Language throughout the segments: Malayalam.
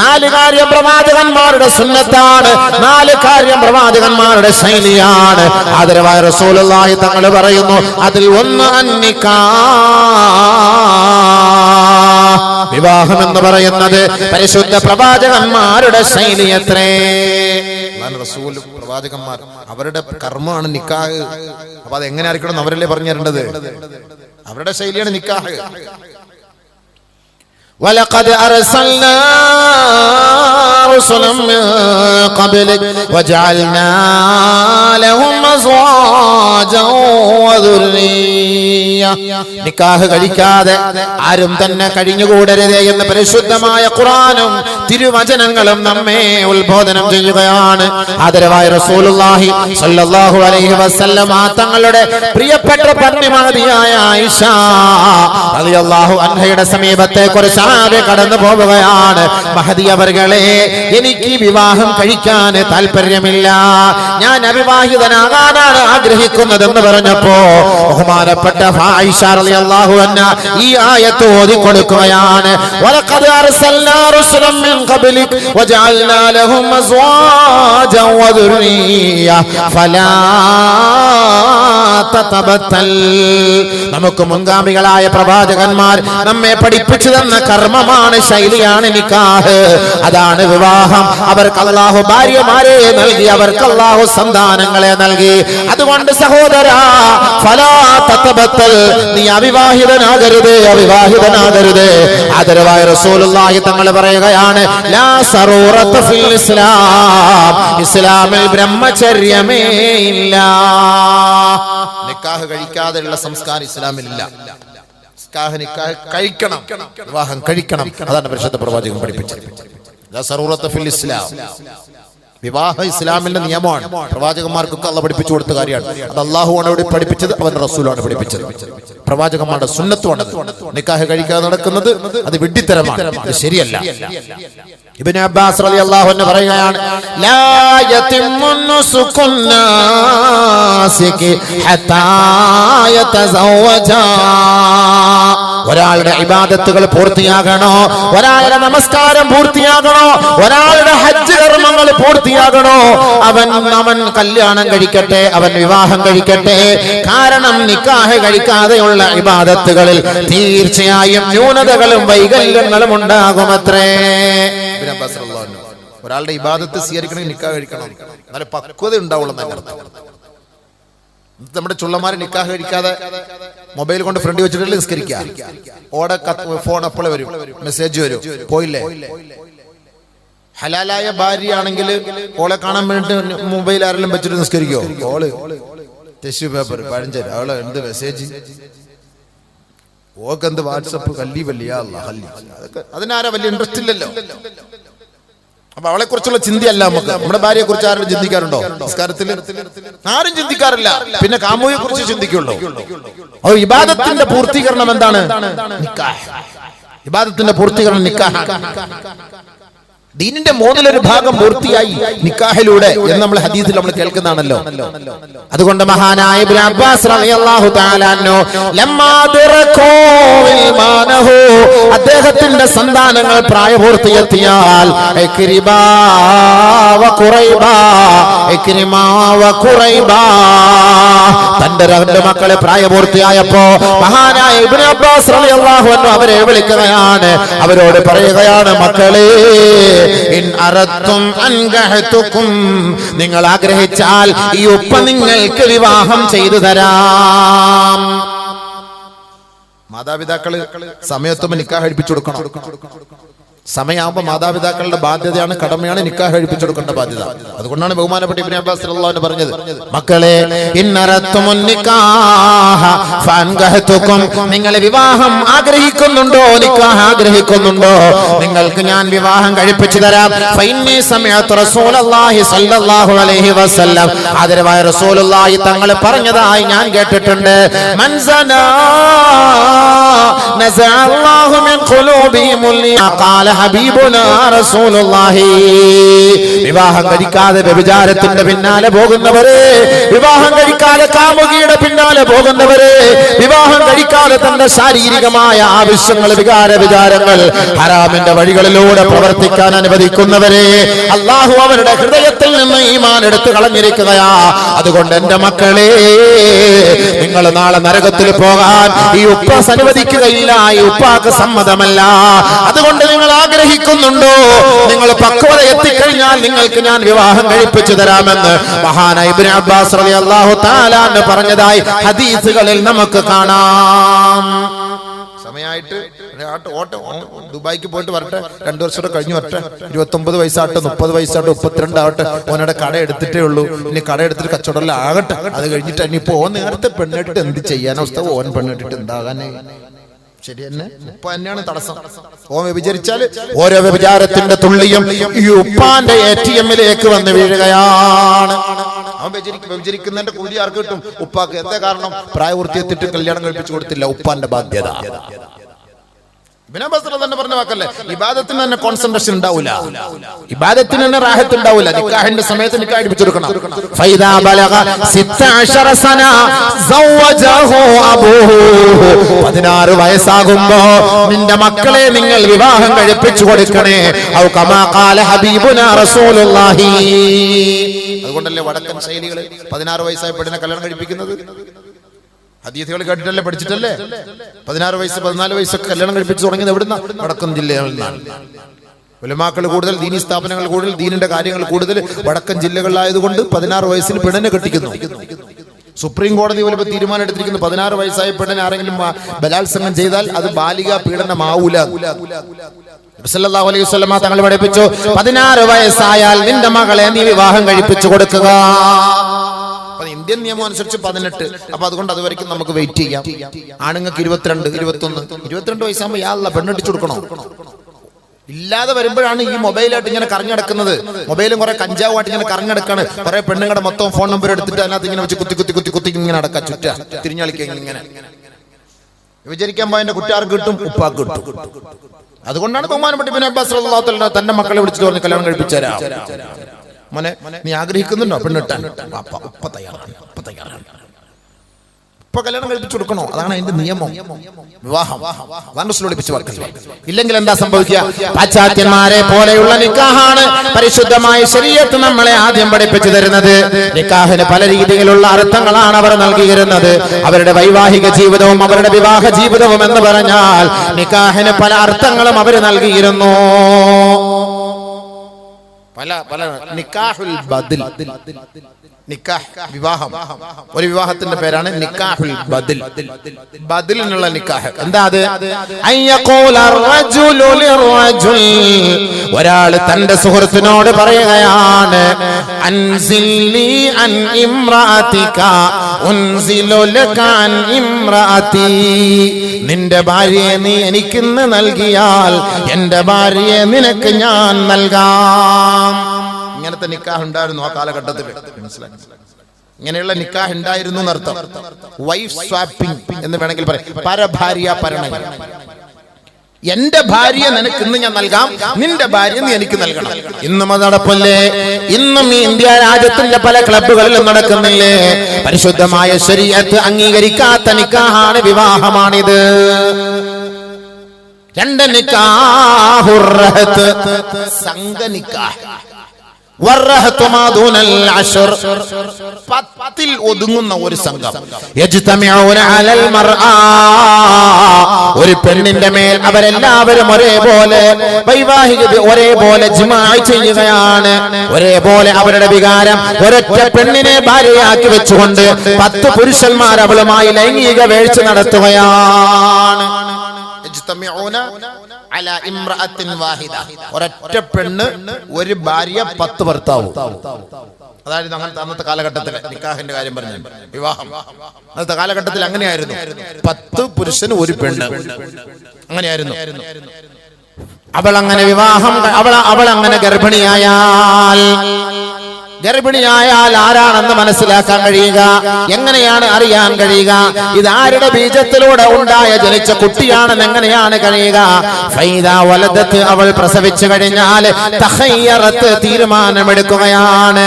നാല് കാര്യം പ്രവാചകന്മാരുടെ സുന്നത്താണ്. നാല് കാര്യം പ്രവാചകന്മാരുടെ ശൈലിയാണ്. ആദരവായ റസൂലുള്ളാഹി തങ്ങൾ പറയുന്നു അതിൽ ഒന്ന് അന്നിക്കാ വിവാഹം എന്ന് പറയുന്നത് പരിശുദ്ധ പ്രവാചകന്മാരുടെ ശൈലി എത്രേ? റസൂൽ പ്രവാചകന്മാർ അവരുടെ കർമ്മമാണ് നിക്കാഹ്. അപ്പൊ അത് എങ്ങനെ ആയിരിക്കണം അവരല്ലേ പറഞ്ഞു തരേണ്ടത്? അവരുടെ ശൈലിയാണ് നിക്കാഹ്. ولقد أرسلنا رسلا من قبلك وجعلنا لهم أزواجا നിക്കാഹ് കഴിക്കാതെ ആരും തന്നെ കഴിഞ്ഞുകൂടരുത് എന്ന് പരിശുദ്ധമായ ഖുറാനും തിരുവചനങ്ങളും നമ്മെ ഉത്ബോധനം ചെയ്യുകയാണ്. ആദരവായ റസൂലുള്ളാഹി സല്ലല്ലാഹു അലൈഹി വസല്ലം ആ തങ്ങളുടെ പ്രിയപ്പെട്ട പത്നിമാതിയായ ആയിഷ റളിയല്ലാഹു അൻഹയുടെ സമീപത്തെ കുറിച്ച് ആകെ കടന്നു പോവുകയാണ്. മഹദി അവർകളെ എനിക്ക് വിവാഹം കഴിക്കാൻ താല്പര്യമില്ല ഞാൻ അവിവാഹിതനാകാനാണ് ആഗ്രഹിക്കുന്നതെന്ന് പറഞ്ഞപ്പോ ബഹുമാനപ്പെട്ട ഈ ആയത്ത് ഓതി കൊടുക്കുകയാണ് വലഖദ് മിൻ ലഹും അസ്വാജൻ വദുരിയ ഫലാ നമുക്ക് മുൻഗാമികളായ പ്രവാചകന്മാർ നമ്മെ പഠിപ്പിച്ചു തന്ന കർമ്മമാണ് ശൈലിയാണ് നിക്കാഹ്. അതാണ് വിവാഹം. അവർക്ക് അള്ളാഹു ഭാര്യമാരെ നൽകി അവർക്ക് അള്ളാഹു സന്താനങ്ങളെ നൽകി. അതുകൊണ്ട് സഹോദരാ ഫലാ തതബത്തൽ. നീ അവിവാഹിതനാകരുത്. അവിവാഹിതനാകരുത് ആദരവായ റസൂലുള്ളാഹി തങ്ങൾ പറയുകയാണ് ലാ സറൂറത്ത് ഫിൽ ഇസ്ലാം. ഇസ്ലാമിൽ ബ്രഹ്മചര്യമേ ഇല്ല. നിക്കാഹ് കഴിക്കാതെയുള്ള സംസ്കാരം ഇസ്ലാമിലില്ല. നിക്കാഹ് നിക്കാഹ് കഴിക്കണം വിവാഹം കഴിക്കണം. അതാണ് പരിശുദ്ധ പ്രവാചകൻ പഠിപ്പിച്ചത്. ഫിൽ ഇസ്ലാം. വിവാഹ ഇസ്ലാമിന്റെ നിയമമാണ്. പ്രവാചകന്മാർക്കൊക്കെ അള്ള പഠിപ്പിച്ചു കൊടുത്ത കാര്യമാണ്. അത് അള്ളാഹുവാണ് ഇവിടെ പഠിപ്പിച്ചത് അവൻ റസൂലാണ് പഠിപ്പിച്ചത്. പ്രവാചകന്മാരുടെ സുന്നത്തുമാണ് നിക്കാഹ് കഴിക്കാതെ നടക്കുന്നത് അത് വിഡ്ഢിത്തരമാണ്. അത് ശരിയല്ല. ഇബ്നു അബ്ബാസ് റളിയല്ലാഹു അൻഹു പറയുകയാണ് ലാ യതിമ്മു ഹത്താ ഒരാളുടെ ഇബാദത്തുകൾ പൂർത്തിയാകണോ? ഒരാളുടെ നമസ്കാരം പൂർത്തിയാകണോ? ഒരാളുടെ ഹജ്ജ് കർമ്മങ്ങൾ പൂർത്തിയാകണോ? അവൻ അവൻ കല്യാണം കഴിക്കട്ടെ അവൻ വിവാഹം കഴിക്കട്ടെ. കാരണം നിക്കാഹ് കഴിക്കാതെയുള്ള ഇബാദത്തുകളിൽ തീർച്ചയായും ന്യൂനതകളും വൈകല്യങ്ങളും ഉണ്ടാകുമത്രേ. ഒരാളുടെ ഇബാദത്ത് സ്വീകരിക്കണമെങ്കിൽ നിക്കാഹ് കഴിക്കണം. എന്നാലും പക്വത ഉണ്ടാവുള്ളൂ ഇന്നത്തെ നമ്മുടെ ചുള്ളമാര് നിക്കാഹ് കഴിക്കാതെ മൊബൈൽ കൊണ്ട് ഫ്രണ്ട് വെച്ചിട്ട് നിസ്കരിക്കുക? ഓടെ ഫോൺ അപ്പോളെ വരും? മെസ്സേജ് വരും. പോയില്ലേ? ഹലാലായ ഭാര്യയാണെങ്കിൽ ഓളെ കാണാൻ വേണ്ടിട്ട് മൊബൈൽ ആരെങ്കിലും വെച്ചിട്ട് നിസ്കരിക്കോ? ഓൾ. ടെസ്റ്റ് പേപ്പർ പഴഞ്ചേരി അവളെ എന്ത് മെസ്സേജ് ഓക്കെന്ത് വാട്സപ്പ്? കല്ലി വല്യ അതൊക്കെ അതിനാരാ വലിയ ഇൻട്രസ്റ്റ് ഇല്ലല്ലോ? അപ്പൊ അവളെ കുറിച്ചുള്ള ചിന്തയല്ല നമുക്ക്. നമ്മുടെ ഭാര്യയെ കുറിച്ച് ആരും ചിന്തിക്കാറുണ്ടോ? സംസ്കാരത്തിൽ ആരും ചിന്തിക്കാറില്ല. പിന്നെ കാമുയെ കുറിച്ച് ചിന്തിക്കുള്ളൂ. ഓ ഇബാദത്തിന്റെ പൂർത്തീകരണം എന്താണ്? ഇബാദത്തിന്റെ പൂർത്തീകരണം നിക്കാഹ് ദീനിന്റെ മൂന്നിലൊരു ഭാഗം പൂർത്തിയായി നിക്കാഹിലൂടെ എന്ന് നമ്മൾ ഹദീസിൽ നമ്മൾ കേൾക്കുന്നതാണല്ലോ. അതുകൊണ്ട് മഹാനായ അബ്ബാസ് റളിയല്ലാഹു തആല അൻഹു ലമ്മാ ദറകൂ ഇൽമാനഹു അദ്ദേഹത്തിന്റെ സന്താനങ്ങൾ പ്രായപൂർത്തിയെത്തിയാൽ തന്റെ രണ്ട് മക്കളെ പ്രായപൂർത്തിയായപ്പോ മഹാനായ ഇബ്നു അബ്ബാസ് റളിയല്ലാഹു അൻഹു അവരെ വിളിക്കുകയാണ്. അവരോട് പറയുകയാണ് മക്കളെ നിങ്ങൾ ആഗ്രഹിച്ചാൽ ഈ ഉപ്പ നിങ്ങൾക്ക് വിവാഹം ചെയ്തു തരാം. മാതാപിതാക്കൾ സമയത്തുമ്പോ നിക്കാഹ് കഴിപ്പിച്ചു കൊടുക്കണം? സമയമാകുമ്പോ മാതാപിതാക്കളുടെ ബാധ്യതയാണ് കടമയാണ് നിക്കാഹ് കഴിപ്പിച്ചെടുക്കേണ്ട ബാധ്യത. അതുകൊണ്ടാണ് ബഹുമാനപ്പെട്ട ഇബ്രാഹിം അബ്ബാസ് അൻഹു പറഞ്ഞത് മക്കളെ നിങ്ങൾ വിവാഹം ആഗ്രഹിക്കുന്നുണ്ടോ? നിക്കാഹ് ആഗ്രഹിക്കുന്നുണ്ടോ? നിങ്ങൾക്ക് ഞാൻ വിവാഹം കഴിപ്പിച്ചു തരാം. റസൂലുള്ളാഹി തങ്ങൾ പറഞ്ഞതായി ഞാൻ കേട്ടിട്ടുണ്ട്. മൻസനാ നസ അല്ലാഹു മിൻ ഖുലൂബിഹിം ഖാല വിവാഹം കഴിക്കാതെ വ്യഭിചാരത്തിന്റെ പിന്നാലെ പോകുന്നവരെ വിവാഹം കഴിക്കാതെ കാമുകിയുടെ പിന്നാലെ പോകുന്നവരെ വിവാഹം കഴിക്കാതെ തന്റെ ശാരീരികമായ ആവശ്യങ്ങൾ വികാര വിചാരങ്ങൾ ഹറാമിന്റെ വഴികളിലൂടെ പ്രവർത്തിക്കാൻ അനുവദിക്കുന്നവരെ അള്ളാഹു അവരുടെ ഹൃദയത്തിൽ നിന്ന് ഈമാൻ എടുത്തു കളഞ്ഞിരിക്കുകയാ അതുകൊണ്ട് എന്റെ മക്കളെ നിങ്ങൾ നാളെ നരകത്തിൽ പോകാൻ ഈ ഉപ്പ അനുവദിക്കുകയില്ല ഈ ഉപ്പാക്ക് സമ്മതമല്ല. അതുകൊണ്ട് നിങ്ങൾ ആഗ്രഹിക്കുന്നുണ്ടോ? നിങ്ങൾ പക്വത എത്തിക്കഴിഞ്ഞാൽ നിങ്ങൾക്ക് ഞാൻ വിവാഹം കഴിപ്പിച്ചു തരാമെന്ന് മഹാനൈബിന് ഇബ്നു അബ്ബാസ് റളിയല്ലാഹു തആല എന്ന് പറഞ്ഞതായി ഹദീസുകളിൽ നമുക്ക് കാണാം. സമയമായിട്ട് ഓട്ടെ. ദുബായിക്ക് പോയിട്ട് വരട്ടെ. രണ്ടു വർഷം കഴിഞ്ഞു വരട്ടെ. ഇരുപത്തൊമ്പത് വയസ്സാട്ടെ മുപ്പത് വയസ്സാട്ടെ മുപ്പത്തിരണ്ടാവട്ടെ. ഓനോടെ കട എടുത്തിട്ടേ ഉള്ളൂ. ഇനി കട എടുത്തിട്ട് കച്ചവടം ആകട്ടെ. അത് കഴിഞ്ഞിട്ട് ഇനിയിപ്പോ ഓൻ നേരത്തെ പെണ്ണിട്ട് എന്ത് അവസ്ഥ? ഓൻ പെണ്ണിട്ടിട്ട് എന്താകാനേ? ശരി തന്നെ. ഉപ്പ തന്നെയാണ് തടസ്സം. ഓൻ വ്യഭിചരിച്ചാൽ ഓരോ വ്യഭിചാരത്തിന്റെ തുള്ളിയും ഈ ഉപ്പാന്റെ എ ടി എമ്മിലേക്ക് വന്ന് വീഴുകയാണ്. അവൻ വ്യഭിചരിക്കും വ്യഭിചരിക്കുന്നതിന്റെ കൂലി ആർക്ക് കിട്ടും? ഉപ്പാക്ക്. എന്താ കാരണം? പ്രായപൂർത്തി എത്തിയിട്ട് കല്യാണം കഴിപ്പിച്ചു കൊടുത്തില്ല. ഉപ്പാന്റെ ബാധ്യത. ഇബിനബസ്ര തന്നെ പറഞ്ഞ വാക്കല്ലേ? ഇബാദത്തിന് തന്നെ കോൺസെൻട്രേഷൻ ഉണ്ടാവില്ല ഇബാദത്തിന് തന്നെ റാഹത്ത് ഉണ്ടാവില്ല നിക്കാഹിന്റെ സമയത്ത് നിക്കാഹ് അടിപ്പിച്ചെടുക്കണം ഫൈദാ ബലഗ 16 സന സൗവജഹു അബൂഹു. 16 വയസ്സാകുമ്പോ നിന്റെ മക്കളെ നിങ്ങൾ വിവാഹം കഴിപ്പിച്ചു കൊടുക്കണേ. ഔ കമാ ഖാല ഹബീബുനാ റസൂലുള്ളാഹി. അതുകൊണ്ടല്ലേ വടക്കൻ ശൈലികളിൽ 16 വയസ്സായ പെണ്ണിനെ കല്യാണം കഴിപ്പിക്കുന്നത്? ഹദീസുകൾ കേട്ടിട്ടല്ലേ പഠിച്ചിട്ടല്ലേ? പതിനാറ് വയസ്സ് പതിനാല് വയസ്സൊക്കെ കല്യാണം കഴിപ്പിച്ച് തുടങ്ങിയത് എവിടുന്ന? വടക്കൻ ജില്ലകളിൽ നിന്നാണ്. ഉലമാക്കൾ കൂടുതൽ ദീനി സ്ഥാപനങ്ങൾ കൂടുതൽ ദീനിന്റെ കാര്യങ്ങൾ കൂടുതൽ വടക്കൻ ജില്ലകളിലായതുകൊണ്ട് പതിനാറ് വയസ്സിൽ പെണ്ണിനെ കെട്ടിക്കുന്നു. സുപ്രീം കോടതി ഇപ്പൊ തീരുമാനം എടുത്തിരിക്കുന്നു പതിനാറ് വയസ്സായ പെണ്ണിനെ ആരെങ്കിലും ബലാത്സംഗം ചെയ്താൽ അത് ബാലിക പീഡനമാവൂല. സല്ലല്ലാഹു അലൈഹി വസല്ലമ തങ്ങൾ പഠിപ്പിച്ചു പതിനാറ് വയസ്സായാൽ നിന്റെ മകളെ നീ വിവാഹം കഴിപ്പിച്ചു കൊടുക്കുക. അപ്പൊ ഇന്ത്യൻ നിയമം അനുസരിച്ച് പതിനെട്ട്. അപ്പൊ അതുകൊണ്ട് അതുവരെയ്ക്കും നമുക്ക് വെയിറ്റ് ചെയ്യാം. ആണുങ്ങൾക്ക് ഇരുപത്തിരണ്ട് ഇരുപത്തൊന്ന്. ഇരുപത്തിരണ്ട് വയസ്സാകുമ്പോൾ യാള പെണ്ണടിച്ചു കൊടുക്കണോ? ഇല്ലാതെ വരുമ്പോഴാണ് ഈ മൊബൈലായിട്ട് ഇങ്ങനെ കറങ്ങിടക്കുന്നത് മൊബൈലും കുറെ കഞ്ചാവുമായിട്ട് ഇങ്ങനെ കറങ്ങിടക്കാണ് കുറെ പെണ്ണുങ്ങളുടെ മൊത്തം ഫോൺ നമ്പർ എടുത്തിട്ട് അതിനകത്ത് ഇങ്ങനെ വെച്ച് കുത്തി കുത്തി കുത്തി കുത്തി ഇങ്ങനെ നടക്കാം ചുറ്റ. തിരിഞ്ഞളിക്ക ഇങ്ങനെ. വിചരിക്കാൻ പോയ കുറ്റാർക്ക് കിട്ടും ഉപ്പാക്ക് കിട്ടും. അതുകൊണ്ടാണ് ബഹുമാനപ്പെട്ട പിന്നെ അബ്ബാസ് തന്റെ മക്കളെ വിളിച്ചിട്ട് പറഞ്ഞ് കല്യാണം കഴിപ്പിച്ചേരാ. മോനെ നീ ആഗ്രഹിക്കുന്നുണ്ടോ? പെണ്ണിട്ടാൻ. അപ്പ ഉപ്പ തയ്യാറാണ് തയ്യാറാണ്. ഇപ്പൊ കല്യാണം കഴിപ്പിച്ചു കൊടുക്കണോ? അതാണ് അതിന്റെ നിയമം. വിവാഹം. റസൂൽ ഇല്ലെങ്കിൽ എന്താ സംഭവിക്കുക? പാശ്ചാത്യന്മാരെ പോലെയുള്ള നിക്കാഹാണ് പരിശുദ്ധമായ ശരീരത്ത് നമ്മളെ ആദ്യം പഠിപ്പിച്ചു തരുന്നത്. നിക്കാഹിന് പല രീതിയിലുള്ള അർത്ഥങ്ങളാണ് അവർ നൽകിയിരുന്നത്. അവരുടെ വൈവാഹിക ജീവിതവും അവരുടെ വിവാഹ ജീവിതവും എന്ന് പറഞ്ഞാൽ നിക്കാഹിന് പല അർത്ഥങ്ങളും അവർ നൽകിയിരുന്നു. പല പല നിക്കാഹുൽ ബദിൽ. നിക്കാഹ് വിവാഹം. ഒരു വിവാഹത്തിന്റെ പേരാണ് നിക്കാഹുൽ ബദിൽ. ബദിലിനുള്ള നിക്കാഹ്. എന്താ അത്? ഒരാൾ തന്റെ സുഹൃത്തിനോട് പറയുകയാണ് നിന്റെ ഭാര്യയെ നീ എനിക്കിന്ന് നൽകിയാൽ എന്റെ ഭാര്യയെ നിനക്ക് ഞാൻ നൽകാം. ഇങ്ങനത്തെ നിക്കാഹ് ഉണ്ടായിരുന്നു ആ കാലഘട്ടത്തിൽ മനസ്സിലായി? ഇങ്ങനെയുള്ള നിക്കാഹ് ഉണ്ടായിരുന്നു എന്നർത്ഥം. വൈഫ് സ്വാപ്പിംഗ് എന്ന് വേണമെങ്കിൽ പറയാം. പരഭാര്യ പരണയം. എന്റെ ഭാര്യ നിനക്ക് ഇന്ന് ഞാൻ നൽകാം. നിന്റെ ഭാര്യ നീ എനിക്ക് നൽകണം. ഇന്നും അത് നടപ്പല്ലേ? ഇന്നും ഈ ഇന്ത്യ രാജ്യത്തിന്റെ പല ക്ലബുകളിലും നടക്കുന്നില്ലേ? പരിശുദ്ധമായ ശരീരത്ത് അംഗീകരിക്കാത്ത നിക്കാഹാണ് വിവാഹമാണിത്. രണ്ട് നിക്കാഹുറഹത്ത് സംഘ നിക്കാഹ് പത്തിൽ ഒതുങ്ങുന്ന ഒരു സംഘം. ഒരു പെണ്ണിന്റെ മേൽ അവരെല്ലാവരും ഒരേപോലെ വൈവാഹിക ഒരേപോലെ ജിമായി ചെയ്യുകയാണ്. ഒരേപോലെ അവരുടെ വികാരം ഒരൊറ്റ പെണ്ണിനെ ഭാര്യയാക്കി വെച്ചുകൊണ്ട് പത്ത് പുരുഷന്മാർ അവളുമായി ലൈംഗിക വേഴ്ച നടത്തുകയാണ്. ഒരൊറ്റ പെണ്ണ് ഒരു ഭാര്യ പത്ത് ഭർത്താവും. അതായത് അങ്ങനത്തെ അന്നത്തെ കാലഘട്ടത്തിൽ നിക്കാഹിന്റെ കാര്യം പറഞ്ഞു വിവാഹം. അന്നത്തെ കാലഘട്ടത്തിൽ അങ്ങനെയായിരുന്നു. പത്ത് പുരുഷന് ഒരു പെണ്ണ്. അങ്ങനെയായിരുന്നു. അവൾ അങ്ങനെ വിവാഹം അവൾ അവൾ അങ്ങനെ ഗർഭിണിയായാൽ ഗർഭിണിയായാൽ ആരാണെന്ന് മനസ്സിലാക്കാൻ കഴിയുക? എങ്ങനെയാണ് അറിയാൻ കഴിയുക? ഇത് ആരുടെ ബീജത്തിലൂടെ ഉണ്ടായ ജനിച്ച കുട്ടിയാണെന്ന് എങ്ങനെയാണ് കഴിയുക? വലതത്ത് അവൾ പ്രസവിച്ചു കഴിഞ്ഞാൽ തഹയ്യറത്ത് തീരുമാനമെടുക്കുകയാണ്.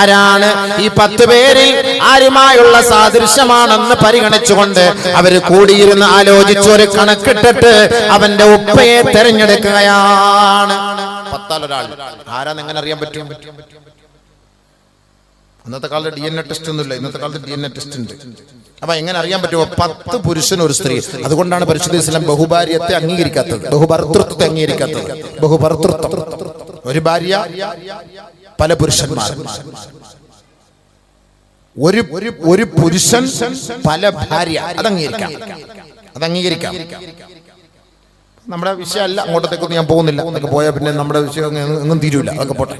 ആരാണ്? ഈ പത്ത് പേരിൽ ആരുമായുള്ള സാദൃശ്യമാണെന്ന് പരിഗണിച്ചുകൊണ്ട് അവർ കൂടിയിരുന്ന് ആലോചിച്ച് ഒരു കണക്കിട്ടിട്ട് അവന്റെ ഉപ്പയെ തെരഞ്ഞെടുക്കുകയാണ്. പത്താൽ ഒരാൾ ആരാന്ന് എങ്ങനെ അറിയാൻ പറ്റും? അന്നത്തെ കാലത്ത് ഡി എൻ എ ടെസ്റ്റ് ഒന്നുമില്ല. ഇന്നത്തെ കാലത്ത് ഡി എൻ എ ടെസ്റ്റ് ഉണ്ട്. അപ്പൊ എങ്ങനെ അറിയാൻ പറ്റുമോ? പത്ത് പുരുഷൻ ഒരു സ്ത്രീ. അതുകൊണ്ടാണ് പരിശുദ്ധ ഇസ്ലാം ബഹുഭാര്യത്തെ അംഗീകരിക്കാത്തത്. ബഹുഭർത്തൃത്വത്തെ അംഗീകരിക്കാത്തത്. ബഹുഭർത്തൃത്വം ഒരു ഭാര്യ പല പുരുഷന്മാർ. ഒരു ഒരു പുരുഷൻ പല ഭാര്യ. അത് അംഗീകരിക്കാം അത് അംഗീകരിക്കാം നമ്മുടെ വിഷയമല്ല. അങ്ങോട്ടത്തേക്കൊന്നും ഞാൻ പോകുന്നില്ല. അതൊക്കെ പോയാൽ പിന്നെ നമ്മുടെ വിഷയം എങ്ങും തീരൂല. അതൊക്കെ പോട്ടെ.